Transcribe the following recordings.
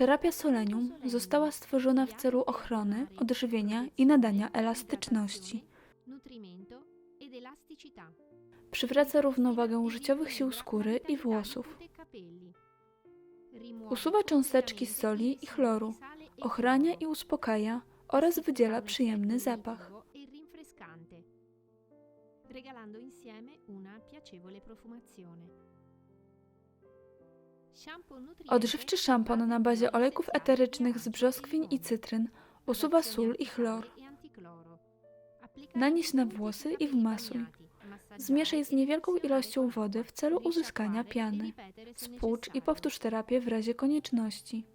Terapia solenium została stworzona w celu ochrony, odżywienia i nadania elastyczności. Przywraca równowagę życiowych sił skóry i włosów. Usuwa cząsteczki z soli i chloru, ochrania i uspokaja oraz wydziela przyjemny zapach. e regalando insieme una piacevole profumazione. Odżywczy szampon na bazie olejków eterycznych z brzoskwiń i cytryn usuwa sól i chlor. Nanieś na włosy i wmasuj. Zmieszaj z niewielką ilością wody w celu uzyskania piany. Spłucz i powtórz terapię w razie konieczności.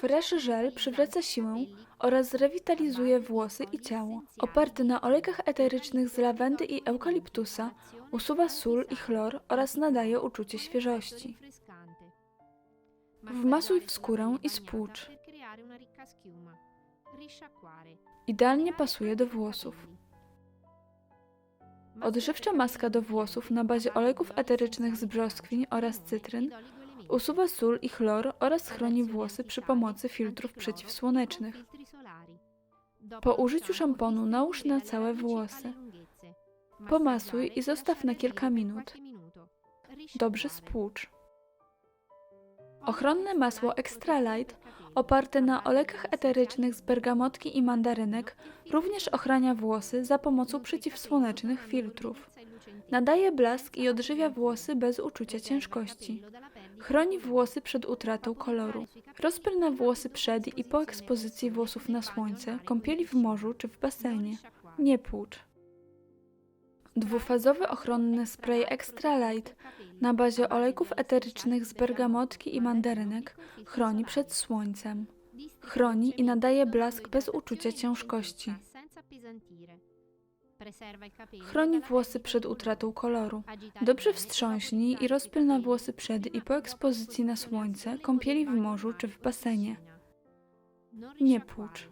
Fresh Gel przywraca siłę oraz rewitalizuje włosy i ciało. Oparty na olejkach eterycznych z lawendy i eukaliptusa, usuwa sól i chlor oraz nadaje uczucie świeżości. Wmasuj w skórę i spłucz. Idealnie pasuje do włosów. Odżywcza maska do włosów na bazie olejków eterycznych z brzoskwiń oraz cytryn usuwa sól i chlor oraz chroni włosy przy pomocy filtrów przeciwsłonecznych. Po użyciu szamponu nałóż na całe włosy. Pomasuj i zostaw na kilka minut. Dobrze spłucz. Ochronne masło Extra Light oparte na olejkach eterycznych z bergamotki i mandarynek również ochrania włosy za pomocą przeciwsłonecznych filtrów. Nadaje blask i odżywia włosy bez uczucia ciężkości. Chroni włosy przed utratą koloru. Rozpyl na włosy przed i po ekspozycji włosów na słońce, kąpieli w morzu czy w basenie. Nie płucz. Dwufazowy ochronny spray Extra Light na bazie olejków eterycznych z bergamotki i mandarynek chroni przed słońcem. Chroni i nadaje blask bez uczucia ciężkości. Chroni włosy przed utratą koloru. Dobrze wstrząśnij i rozpyl na włosy przed i po ekspozycji na słońce, kąpieli w morzu czy w basenie. Nie płucz.